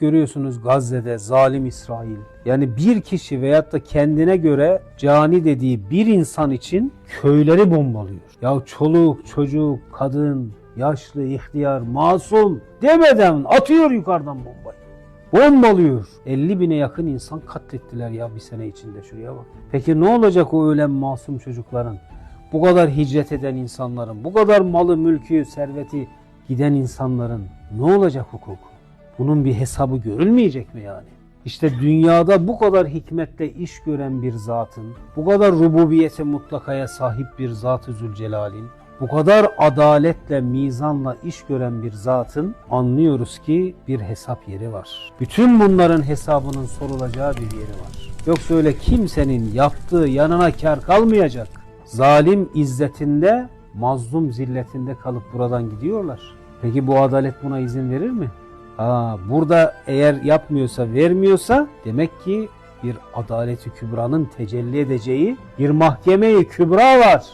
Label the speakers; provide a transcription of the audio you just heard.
Speaker 1: Görüyorsunuz Gazze'de zalim İsrail. Yani bir kişi veyahut da kendine göre cani dediği bir insan için köyleri bombalıyor. Ya çoluk, çocuk, kadın, yaşlı, ihtiyar, masum demeden atıyor yukarıdan bombayı. Bombalıyor. 50 bine yakın insan katlettiler ya bir sene içinde şuraya bak. Peki ne olacak o ölen masum çocukların? Bu kadar hicret eden insanların, bu kadar malı, mülkü, serveti giden insanların ne olacak hukuku? Bunun bir hesabı görülmeyecek mi yani? İşte dünyada bu kadar hikmetle iş gören bir zatın, bu kadar rububiyete mutlakaya sahip bir Zat-ı Zülcelal'in, bu kadar adaletle, mizanla iş gören bir zatın anlıyoruz ki bir hesap yeri var. Bütün bunların hesabının sorulacağı bir yeri var. Yoksa öyle kimsenin yaptığı yanına kar kalmayacak. Zalim izzetinde, mazlum zilletinde kalıp buradan gidiyorlar. Peki bu adalet buna izin verir mi? Ha, burada eğer yapmıyorsa, vermiyorsa demek ki bir adaleti kübranın tecelli edeceği bir mahkemeyi kübra var.